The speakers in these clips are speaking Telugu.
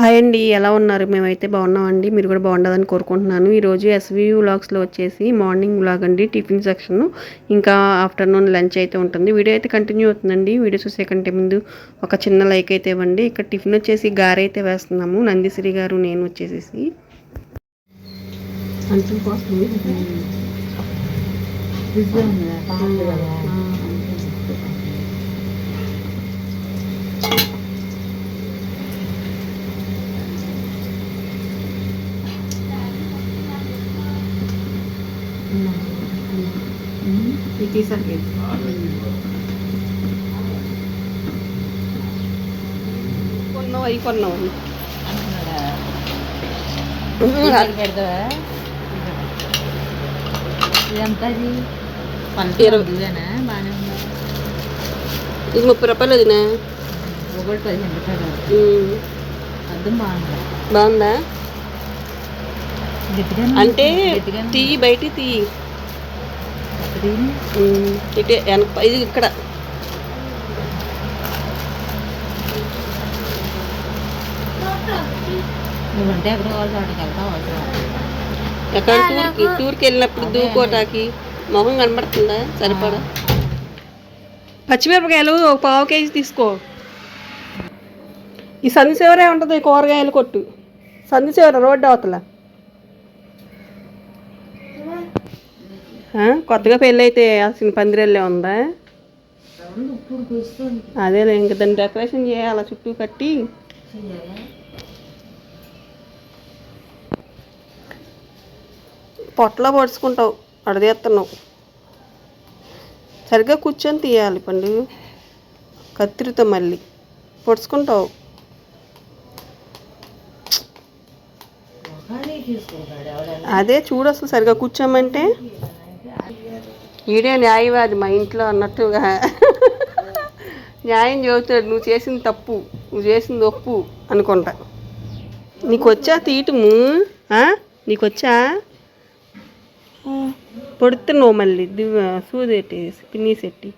హాయ్ అండి ఎలా ఉన్నారు? మేమైతే బాగున్నామండి. మీరు కూడా బాగుండదని కోరుకుంటున్నాను. ఈరోజు ఎస్వి వ్లాగ్స్లో వచ్చేసి మార్నింగ్ వ్లాగ్ అండి టిఫిన్ సెక్షన్. ఇంకా ఆఫ్టర్నూన్ లంచ్ అయితే ఉంటుంది. వీడియో అయితే కంటిన్యూ అవుతుందండి. వీడియో చూసే కంటే ముందు ఒక చిన్న లైక్ అయితే ఇవ్వండి. ఇక్కడ టిఫిన్ వచ్చేసి గారె అయితే వేస్తున్నాము. నందిశ్రీ గారు నేను వచ్చేసేసి. కోసం ఇది తీసాను కొన్నావు అవి కొన్నావు ఎంత అది ఇరవై. ఇదేనా బాగానే ఉందా ఇది ముప్పై రూపాయలు వదినా ఒకటి పదిహేను రూపాయలు ఉమ్. అర్థం బాగుంది బాగుందా అంటే తీ బయట తీ ఇటే వెనక ఇది ఇక్కడ. ఎక్కడ టూర్కి టూర్కి వెళ్ళినప్పుడు దూకోటాకి. మొహం కనబడుతుందా? సరిపడా? పచ్చిమిరపకాయలు ఒక పావు కేజీ తీసుకో. ఈ సంది చివరే ఉంటుంది ఈ కూరగాయల కొట్టు. సంది చివర రోడ్డు అవతల. కొత్తగా పెళ్ళి అయితే అసలు పందిరెళ్ళే ఉందా? అదేలే ఇంక దాన్ని డెకరేషన్ చేయాలి చుట్టూ కట్టి? పొట్టలో పొడుచుకుంటావు అడదేస్తున్నావు సరిగ్గా కూర్చొని తీయాలి పండు. కత్తిరితో మళ్ళీ. పొడుచుకుంటావు. అదే చూడు అసలు సరిగ్గా కూర్చోమంటే. ఈడే న్యాయవాది మా ఇంట్లో అన్నట్టుగా. న్యాయం చెబుతాడు నువ్వు చేసింది తప్పు నువ్వు చేసింది ఒప్పు అనుకుంటా. నీకు వచ్చా తీయటము నీకు వచ్చా పొడుతున్నావు మళ్ళీ దివ్వ సూదెట్టి పిన్ని సెట్టి.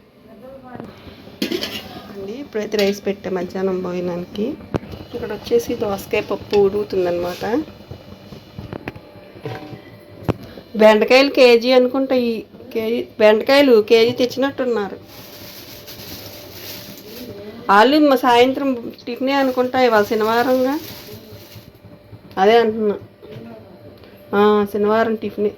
అండి ఇప్పుడైతే రైస్ పెట్టా మధ్యాహ్నం భోజనానికి. ఇక్కడ వచ్చేసి దోసకాయ పప్పు ఉడుగుతుందనమాట బెండకాయలు కేజీ అనుకుంటా ఈ కేజీ బెండకాయలు కేజీ తెచ్చినట్టున్నారు. వాళ్ళు మా సాయంత్రం టిఫినే అనుకుంటా ఇవాళ శనివారంగా. అదే అంటున్నా. శనివారం టిఫినే.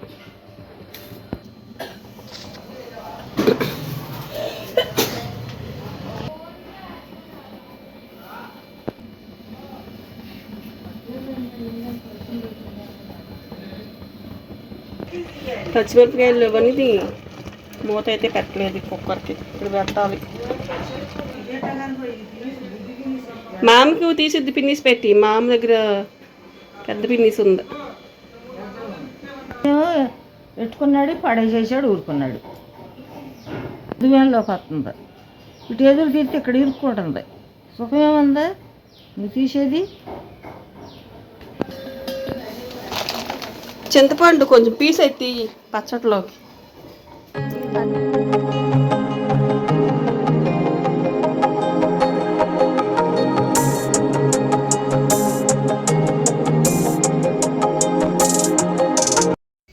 పచ్చిమిరపకాయలు ఇవన్నీ మూత అయితే పెట్టలేదు కుక్కర్కి. ఇప్పుడు పెట్టాలి. మామకి తీసిద్ది పిన్నిస్ పెట్టి. మామ దగ్గర పెద్ద పిన్నిస్ ఉంది. పెట్టుకున్నాడు పడేసేసాడు ఊరుకున్నాడు. దువ్వెనలోకి వస్తుంది. ఇటు ఎదురు తీస్తే ఇక్కడ ఇరుక్కుంటుంది. సుఖమేముందా నువ్వు తీసేది చింతపండు కొంచెం పీస్ అయితే పచ్చట్లోకి.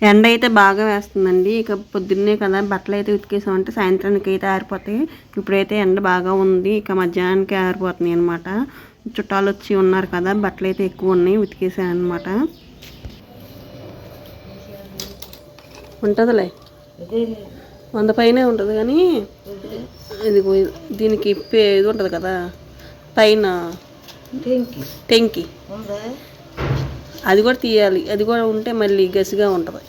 ఎండ అయితే బాగా వేస్తుందండి. ఇక పొద్దున్నే కదా బట్టలు అయితే ఉతికేసామంటే సాయంత్రానికి అయితే ఆరిపోతాయి. ఇప్పుడైతే ఎండ బాగా ఉంది. ఇక మధ్యాహ్నానికి ఆరిపోతున్నాయి అనమాట చుట్టాలు వచ్చి ఉన్నారు కదా బట్టలు అయితే ఎక్కువ ఉన్నాయి ఉతికేసాను అనమాట ఉంటుందిలే. వంద పైనే ఉంటుంది కానీ ఇది దీనికి పే ఇది ఉంటుంది కదా పైన టెంకి. అది కూడా తీయాలి. అది కూడా ఉంటే మళ్ళీ గసిగా ఉంటుంది.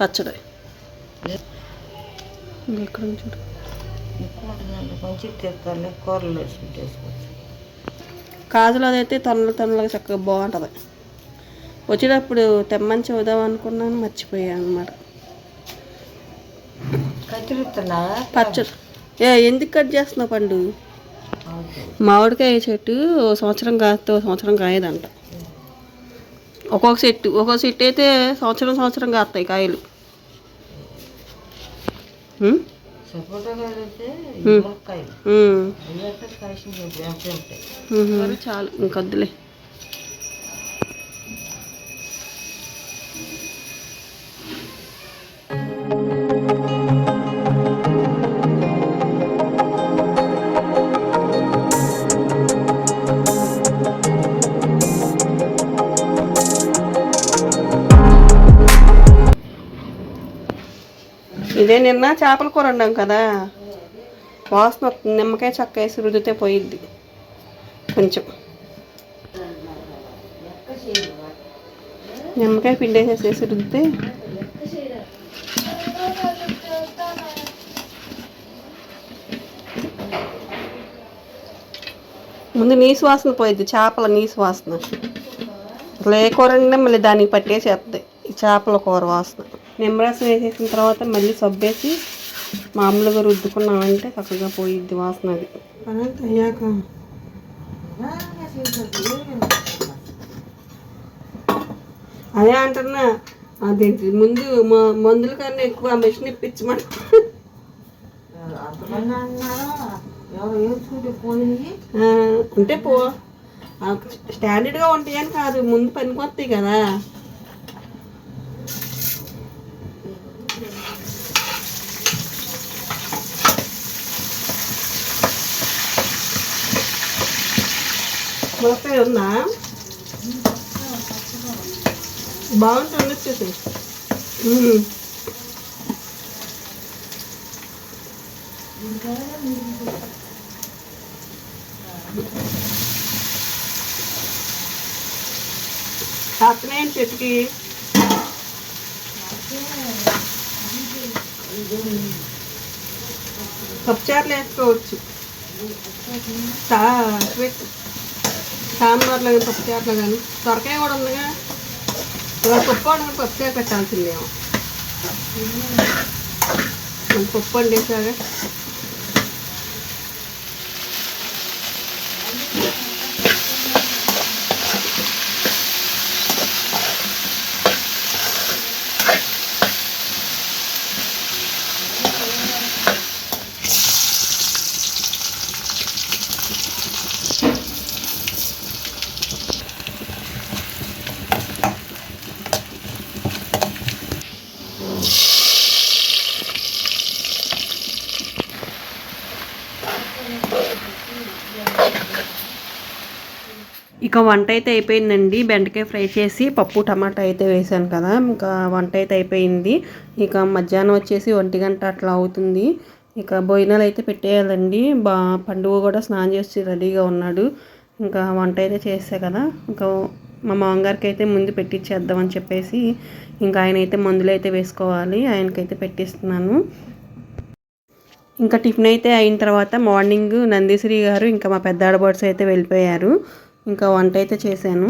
పచ్చడి. ఎక్కడ చూడు. కాజులో అదైతే తొనలు తొనలుగా చక్కగా బాగుంటుంది. వచ్చేటప్పుడు తెమ్మని చూద్దాం అనుకున్నాను మర్చిపోయాను అనమాట పచ్చడి. ఏ ఎందుకు కట్ చేస్తున్నావు పండు? మామిడికాయ చెట్టు ఓ సంవత్సరం కాస్తే ఓ సంవత్సరం కాయదంట. ఒక్కొక్క చెట్టు ఒక్కొక్క చెట్టు అయితే సంవత్సరం సంవత్సరం కాస్తాయి కాయలు. ఉమ్? సపోటా ఇదే నిన్న చేపల కూర వండాం కదా. వాసన వస్తుంది. నిమ్మకాయ చక్క వేసి రుదితే పోయిద్ది. కొంచెం. నిమ్మకాయ పిండి వేసేసి రుద్దితే ముందు నీసు వాసన పోయిద్ది. చేపల నీసు వాసన. అసలు ఏ కూర మళ్ళీ దానికి పట్టేసేస్తాయి ఈ చేపల కూర వాసన. నిమ్మరసం వేసేసిన తర్వాత మళ్ళీ సబ్బేసి మామూలుగా రుద్దుకున్నామంటే చక్కగా పోయిద్ది వాసన అది. అనంత అయ్యాక అదే అంటున్నా అది ముందు మందుల కన్నా ఎక్కువ మెషిన్ ఇప్పించమంట అన్నారు అంటే పో. స్టాండర్డ్గా ఉంటాయని కాదు ముందు పనికి వస్తాయి కదా. ములక్కాయ ఉందా బాగుంటుంది వచ్చేసి ఉమ్. కాస్తున్నాయండి చెట్టుకి పప్పుచారులు వేసుకోవచ్చు పెట్టు. సాంబార్లో కానీ పప్పు చేపలో కానీ దొరకాయ కూడా ఉందిగా. ఇలా పప్పు వండుకుని పప్పుచారు పెట్టాల్సిందేమో మనం పప్పు వండేసాగా. ఇక వంట అయితే అయిపోయిందండి. బెండకాయ ఫ్రై చేసి పప్పు టమాటా అయితే వేసాను కదా. ఇంకా వంట అయితే అయిపోయింది. ఇక మధ్యాహ్నం వచ్చేసి ఒంటి గంట అట్లా అవుతుంది. ఇక భోజనాలు అయితే పెట్టేయాలండి. బా పండుగ కూడా స్నానం చేసి రెడీగా ఉన్నాడు. ఇంకా వంట అయితే చేసా కదా. ఇంకా మా మామగారికి అయితే ముందు పెట్టించేద్దామని చెప్పేసి ఇంకా ఆయన అయితే మందులు అయితే వేసుకోవాలి. ఆయనకైతే పెట్టిస్తున్నాను. ఇంకా టిఫిన్ అయితే అయిన తర్వాత మార్నింగ్ నందీశ్రీ గారు ఇంకా మా పెద్ద ఆడబర్డ్స్ అయితే వెళ్ళిపోయారు. ఇంకా వంట అయితే చేశాను.